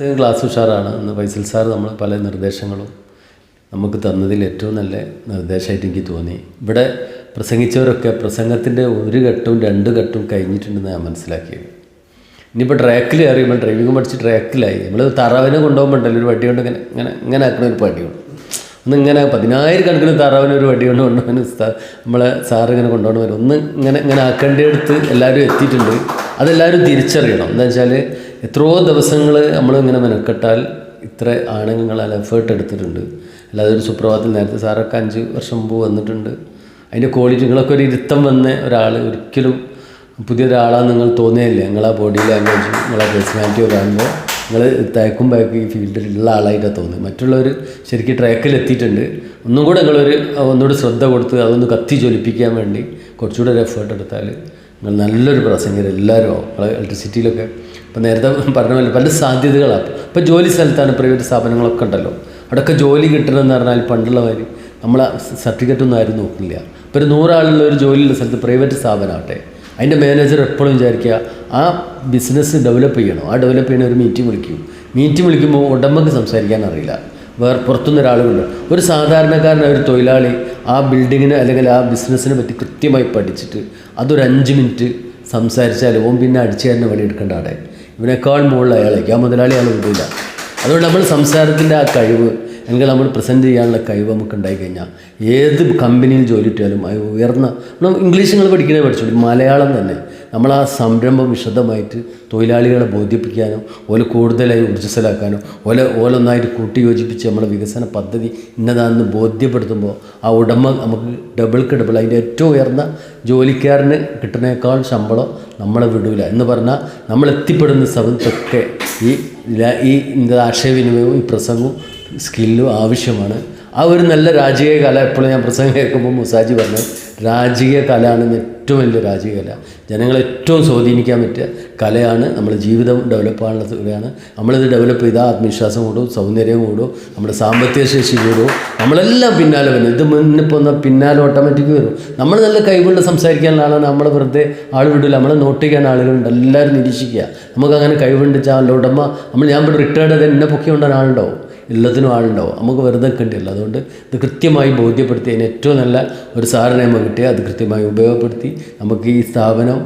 Class ഉഷാറാണ്. ഇന്ന് Faisal sir നമ്മൾ പല നിർദ്ദേശങ്ങളും നമുക്ക് തന്നതിൽ ഏറ്റവും നല്ല നിർദ്ദേശമായിട്ട് എനിക്ക് തോന്നി. ഇവിടെ പ്രസംഗിച്ചവരൊക്കെ പ്രസംഗത്തിന്റെ ഒരു ഘട്ടവും രണ്ട് ഘട്ടവും കഴിഞ്ഞിട്ടുണ്ടെന്ന് ഞാൻ മനസ്സിലാക്കിയത്. ഇനിയിപ്പോൾ ട്രാക്കിൽ അറിയുമ്പോൾ ഡ്രൈവിംഗ് പഠിച്ച് ട്രാക്കിലായി. നമ്മൾ തറവിനെ കൊണ്ടുപോകുമ്പോണ്ടല്ലോ ഒരു വടി കൊണ്ട് ഇങ്ങനെ ഇങ്ങനെ ഇങ്ങനെ ആക്കുന്ന ഒരു പടിയുണ്ട് ഒന്ന് ഇങ്ങനെ പതിനായിരക്കണക്കിന് താറാവിന് ഒരു വടി കൊണ്ട് കൊണ്ടുപോകാൻ നമ്മളെ സാറിങ്ങനെ കൊണ്ടുപോകണം വരും ഒന്ന് ഇങ്ങനെ ഇങ്ങനെ ആക്കേണ്ടിയെടുത്ത് എല്ലാവരും എത്തിയിട്ടുണ്ട്. അതെല്ലാവരും തിരിച്ചറിയണം. എന്താ വെച്ചാൽ എത്രയോ ദിവസങ്ങൾ നമ്മൾ ഇങ്ങനെ മെനക്കെട്ടാൽ ഇത്ര ആണുങ്ങൾ എഫേർട്ട് എടുത്തിട്ടുണ്ട്. അല്ലാതെ ഒരു സുപ്രഭാതത്തിൽ നേരത്തെ സാറൊക്കെ അഞ്ച് വർഷം മുമ്പ് വന്നിട്ടുണ്ട്. അതിന്റെ ക്വാളിറ്റി നിങ്ങളൊക്കെ ഒരു ഇരുത്തം വന്ന ഒരാൾ ഒരിക്കലും പുതിയൊരാളാന്ന് നിങ്ങൾ തോന്നിയല്ലേ. നിങ്ങളെ ബോഡി ലാംഗ്വേജ് നിങ്ങളെ പേഴ്സണാലിറ്റി കാണുമ്പോൾ നിങ്ങൾ തേക്കും ബാക്ക് ഈ ഫീൽഡിലുള്ള ആളായിട്ടാണ് തോന്നുന്നത് മറ്റുള്ളവർ ശരിക്കും ട്രാക്കിൽ എത്തിയിട്ടുണ്ട്. ഒന്നും കൂടെ നിങ്ങളൊരു ഒന്നുകൂടെ ശ്രദ്ധ കൊടുത്ത് അതൊന്ന് കത്തി ജ്വലിപ്പിക്കാൻ വേണ്ടി കുറച്ചുകൂടെ ഒരു എഫേർട്ട് എടുത്താൽ നിങ്ങൾ നല്ലൊരു പ്രസംഗർ എല്ലാവരും ഇലക്ട്രിസിറ്റിയിലൊക്കെ ഇപ്പം നേരത്തെ പറഞ്ഞ പോലെ പല സാധ്യതകളാണ്. ഇപ്പോൾ ജോലി സ്ഥലത്താണ് പ്രൈവറ്റ് സ്ഥാപനങ്ങളൊക്കെ ഉണ്ടല്ലോ. അവിടെയൊക്കെ ജോലി കിട്ടണമെന്ന് പറഞ്ഞാൽ പണ്ടുള്ളവർ നമ്മളെ സർട്ടിഫിക്കറ്റ് ഒന്നും ആരും നോക്കില്ല ഇപ്പോൾ ഒരു നൂറാളുള്ള ഒരു ജോലിയുള്ള സ്ഥലത്ത് പ്രൈവറ്റ് സ്ഥാപനമാകട്ടെ അതിന്റെ മാനേജർ എപ്പോഴും വിചാരിക്കുക ആ ബിസിനസ് ഡെവലപ്പ് ചെയ്യണം. ആ ഡെവലപ്പ് ചെയ്യണ ഒരു മീറ്റിംഗ് വിളിക്കും. മീറ്റിംഗ് വിളിക്കുമ്പോൾ ഉടമ്പക്ക് സംസാരിക്കാൻ അറിയില്ല. വേറെ പുറത്തുനിന്ന് ഒരാളുണ്ട് ഒരു സാധാരണക്കാരനായ ഒരു തൊഴിലാളി ആ ബിൽഡിങ്ങിനെ അല്ലെങ്കിൽ ആ ബിസിനസ്സിനെ പറ്റി കൃത്യമായി പഠിച്ചിട്ട് അതൊരു അഞ്ച് മിനിറ്റ് സംസാരിച്ചാൽ ഓം പിന്നെ അടിച്ചു തന്നെ പണിയെടുക്കേണ്ട ആടെ. ഇവനേക്കാൾ മുകളിൽ അയാളേക്ക് ആ മുതലാളി അയാൾ വിടില്ല അതുകൊണ്ട് നമ്മൾ സംസാരത്തിന്റെ ആ കഴിവ് അല്ലെങ്കിൽ നമ്മൾ പ്രസന്റ് ചെയ്യാനുള്ള കഴിവ് നമുക്ക് ഉണ്ടായിക്കഴിഞ്ഞാൽ ഏത് കമ്പനിയിൽ ജോലി കിട്ടിയാലും ഉയർന്ന ഇംഗ്ലീഷ് നിങ്ങൾ പഠിക്കണേ പഠിച്ചോളൂ. മലയാളം തന്നെ. നമ്മൾ ആ സംരംഭം വിശദമായിട്ട് തൊഴിലാളികളെ ബോധിപ്പിക്കാനോ ഓല കൂടുതലായി ഊർജസ്വലാക്കാനോ ഓല ഓലൊന്നായിട്ട് കൂട്ടി യോജിപ്പിച്ച് നമ്മുടെ വികസന പദ്ധതി ഇന്നതാണെന്ന് ബോധ്യപ്പെടുത്തുമ്പോൾ ആ ഉടമ നമുക്ക് ഡബിൾക്ക് ഡബിൾ അതിന്റെ ഏറ്റവും ഉയർന്ന ജോലിക്കാരന് കിട്ടുന്നേക്കാൾ ശമ്പളം നമ്മളെ വിടൂല. എന്ന് പറഞ്ഞാൽ നമ്മൾ എത്തിപ്പെടുന്ന സ്ഥലത്തൊക്കെ ഈ ഈ ആശയവിനിമയവും ഈ പ്രസംഗവും സ്കില്ലും ആവശ്യമാണ്. ആ ഒരു നല്ല രാജകീയ കല എപ്പോഴും ഞാൻ പ്രസംഗം കേൾക്കുമ്പോൾ മുസാജി പറഞ്ഞത് രാജകീയ കലയാണ് ഏറ്റവും വലിയ രാജ്യകല ജനങ്ങളെ ഏറ്റവും സ്വാധീനിക്കാൻ പറ്റിയ കലയാണ് നമ്മുടെ ജീവിതം ഡെവലപ്പ് ആകാനുള്ള കലയാണ്. നമ്മളിത് ഡെവലപ്പ് ചെയ്താൽ ആത്മവിശ്വാസം കൂടും സൗന്ദര്യം കൂടും നമ്മുടെ സാമ്പത്തിക ശേഷി കൂടും. നമ്മളെല്ലാം പിന്നാലെ വരും. ഇത് മുന്നിപ്പോൾ വന്നാൽ പിന്നാലെ ഓട്ടോമാറ്റിക് വരും. നമ്മൾ നല്ല കൈകൊണ്ട് സംസാരിക്കാനുള്ള ആളാണ്. നമ്മൾ വെറുതെ ആൾ വിടില്ല നമ്മളെ നോട്ടിക്കാൻ ആളുകളുണ്ട്. എല്ലാവരും നിരീക്ഷിക്കുക. നമുക്കങ്ങനെ കഴിവുണ്ട് ഉടമ. നമ്മൾ ഞാൻ ഇവിടെ റിട്ടയർഡ് ചെയ്ത് എന്നെ പൊക്കി കൊണ്ടുവരാൻ ആളുണ്ടാവും എല്ലാത്തിനും ആളുണ്ടാവും. നമുക്ക് വെറുതെ നിൽക്കേണ്ടിയല്ല. അതുകൊണ്ട് ഇത് കൃത്യമായി ബോധ്യപ്പെടുത്തി അതിന് ഏറ്റവും നല്ല ഒരു സാറിനെ നമുക്ക് കിട്ടി അത് കൃത്യമായി ഉപയോഗപ്പെടുത്തി നമുക്ക് ഈ സ്ഥാപനം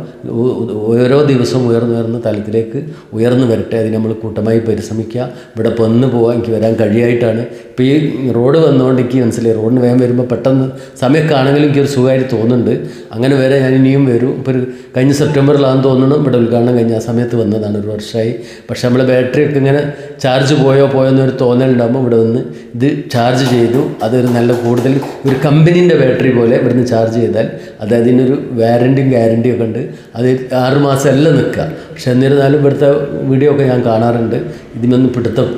ഓരോ ദിവസവും ഉയർന്നു ഉയർന്ന തലത്തിലേക്ക് ഉയർന്നു വരട്ടെ. അതിന് നമ്മൾ കൂട്ടമായി പരിശ്രമിക്കുക. ഇവിടെ വന്ന് പോകാൻ എനിക്ക് വരാൻ കഴിയായിട്ടാണ്. ഇപ്പോൾ ഈ റോഡ് വന്നുകൊണ്ട് എനിക്ക് മനസ്സിലായി. റോഡിന് വേഗം വരുമ്പോൾ പെട്ടെന്ന് സമയമൊക്കെ ആണെങ്കിലും എനിക്കൊരു സുഖമായിട്ട് തോന്നുന്നുണ്ട്. അങ്ങനെ വരെ ഞാൻ ഇനിയും വരും. ഇപ്പോൾ ഒരു കഴിഞ്ഞ സെപ്റ്റംബറിലാണെന്ന് തോന്നുന്നു. ഇവിടെ ഉദ്ഘാടനം കഴിഞ്ഞ ആ സമയത്ത് വന്നതാണ്. ഒരു വർഷമായി. പക്ഷേ നമ്മൾ ബാറ്ററി ഒക്കെ ഇങ്ങനെ ചാർജ് പോയോ പോയോ എന്നൊരു തോന്നലുണ്ടാകുമ്പോൾ ഇവിടെ വന്ന് ഇത് ചാർജ് ചെയ്തു. അതൊരു നല്ല കൂടുതൽ ഒരു കമ്പനീന്റെ ബാറ്ററി പോലെ ഇവിടുന്ന് ചാർജ് ചെയ്താൽ അത് അതിനൊരു വാറന്റിയും ഗ്യാരന്റിയും ഒക്കെ ഉണ്ട്. അത് ആറ് മാസം അല്ല നിൽക്കുക. പക്ഷെ എന്നിരുന്നാലും ഇവിടുത്തെ വീഡിയോ ഒക്കെ ഞാൻ കാണാറുണ്ട്. ഇതിനൊന്നും പിടുത്തം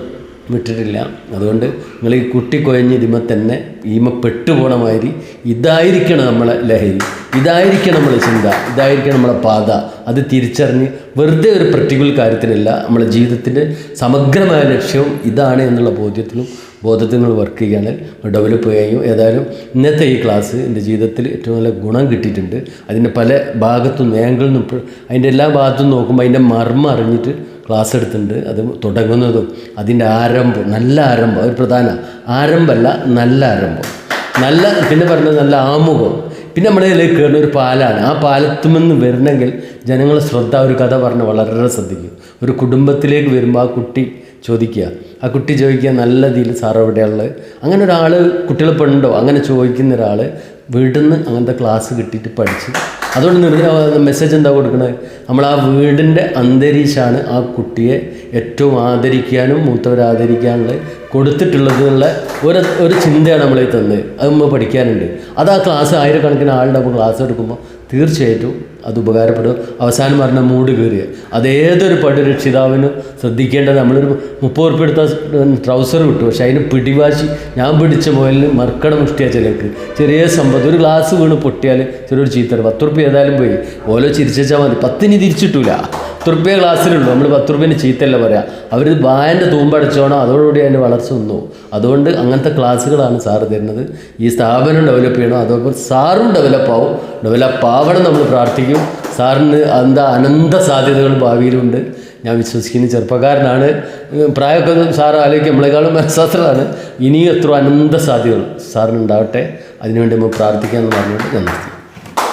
വിട്ടിട്ടില്ല. അതുകൊണ്ട് നിങ്ങൾ ഈ കുട്ടി കൊയഞ്ഞ് ഇതിമ തന്നെ ഈമ പെട്ടുപോണ മാതിരി ഇതായിരിക്കണം നമ്മളെ ലഹരി. ഇതായിരിക്കണം നമ്മളെ ചിന്ത. ഇതായിരിക്കണം നമ്മളെ പാത. അത് തിരിച്ചറിഞ്ഞ് വെറുതെ ഒരു പർട്ടിക്കുലർ കാര്യത്തിനല്ല നമ്മളെ ജീവിതത്തിന്റെ സമഗ്രമായ ലക്ഷ്യവും ഇതാണ് എന്നുള്ള ബോധ്യത്തിലും ബോധത്തിൽ നിങ്ങൾ വർക്ക് ചെയ്യുകയാണെങ്കിൽ ഡെവലപ്പ് ചെയ്യുകയും ഏതായാലും ഇന്നത്തെ ഈ ക്ലാസ് എന്റെ ജീവിതത്തിൽ ഏറ്റവും നല്ല ഗുണം കിട്ടിയിട്ടുണ്ട്. അതിന്റെ പല ഭാഗത്തും ആംഗിളിൽ നിന്നും അതിന്റെ എല്ലാ ഭാഗത്തും നോക്കുമ്പോൾ അതിന്റെ മർമ്മം അറിഞ്ഞിട്ട് ക്ലാസ് എടുത്തിട്ടുണ്ട് അത് തുടങ്ങുന്നതും അതിന്റെ ആരംഭം നല്ല ആരംഭം ഒരു പ്രധാന ആരംഭമല്ല നല്ല ആരംഭം. നല്ല പിന്നെ പറഞ്ഞത് നല്ല ആമുഖം. പിന്നെ നമ്മുടെ ഇതിലേക്ക് കയറുന്ന ഒരു പാലാണ്. ആ പാലത്തുമെന്ന് വരണമെങ്കിൽ ജനങ്ങളെ ശ്രദ്ധ ഒരു കഥ പറഞ്ഞ് വളരെ ശ്രദ്ധിക്കും. ഒരു കുടുംബത്തിലേക്ക് വരുമ്പോൾ ആ കുട്ടി ചോദിക്കുക. ആ കുട്ടി ചോദിക്കുക നല്ല രീതിയിൽ സാർ എവിടെയുള്ളത് അങ്ങനെ ഒരാൾ കുട്ടികളെ പെണ്ണുണ്ടോ അങ്ങനെ ചോദിക്കുന്ന ഒരാൾ വീട്ടിൽ നിന്ന് അങ്ങനത്തെ ക്ലാസ് കിട്ടിയിട്ട് പഠിച്ച് അതുകൊണ്ട് നിർദ്ദേശ മെസ്സേജ് എന്താ കൊടുക്കുന്നത് നമ്മൾ ആ വീടിന്റെ അന്തരീക്ഷമാണ് ആ കുട്ടിയെ ഏറ്റവും ആദരിക്കാനും മൂത്തവരെ ആദരിക്കാനുള്ള കൊടുത്തിട്ടുള്ളത് എന്നുള്ള ഒരു ഒരു ചിന്തയാണ് നമ്മളീ തന്നത്. അത് നമ്മൾ പഠിക്കാനുണ്ട്. അത് ആ ക്ലാസ് ആയിരക്കണക്കിന് ആളുടെ ക്ലാസ് എടുക്കുമ്പോൾ തീർച്ചയായിട്ടും അത് ഉപകാരപ്പെടും. അവസാനം പറഞ്ഞ മൂട് കയറിയ അതേതൊരു പടി രക്ഷിതാവിനും ശ്രദ്ധിക്കേണ്ടത് നമ്മളൊരു മുപ്പത് ഉറുപ്പ് എടുത്ത ട്രൗസർ വിട്ടു പക്ഷെ അതിന് പിടിവാശി ഞാൻ പിടിച്ച മുതലിന് മർക്കട മുഷ്ടിയ ചിലർക്ക്. ചെറിയ സമ്പത്ത്. ഒരു ഗ്ലാസ് വീണ് പൊട്ടിയാൽ ചെറിയൊരു ചീത്തർ പത്ത് ഉറുപ്പ് ഏതായാലും പോയി. ഓലോ ചിരിച്ചാൽ മതി. പത്തിന് തിരിച്ചിട്ടൂല. പത്ത് റുപ്യ ക്ലാസ്സിലുള്ളൂ നമ്മൾ പത്ത് റുപ്യന് ചീത്തല്ല പറയാം. അവർ വായന്റെ തൂമ്പടച്ചോണോ? അതോടുകൂടി അതിന്റെ വളർച്ച വന്നു അതുകൊണ്ട് അങ്ങനത്തെ ക്ലാസ്സുകളാണ് സാറ് തരുന്നത്. ഈ സ്ഥാപനം ഡെവലപ്പ് ചെയ്യണം? അതോടൊപ്പം സാറും ഡെവലപ്പ് ആവും. ഡെവലപ്പ് ആവണം നമ്മൾ പ്രാർത്ഥിക്കും. സാറിന് എന്താ അനന്ത സാധ്യതകൾ ഭാവിയിലുണ്ട്. ഞാൻ വിശ്വസിക്കുന്ന. ചെറുപ്പക്കാരനാണ്. പ്രായമൊക്കെ സാറ് ആലോചിക്കും നമ്മളെക്കാളും മനഃശാസ്ത്രമാണ്. ഇനിയും എത്ര അനന്ത സാധ്യതകൾ സാറിനുണ്ടാവട്ടെ. അതിനുവേണ്ടി നമ്മൾ പ്രാർത്ഥിക്കാമെന്ന് പറഞ്ഞുകൊണ്ട് ഞാൻ നിർത്തി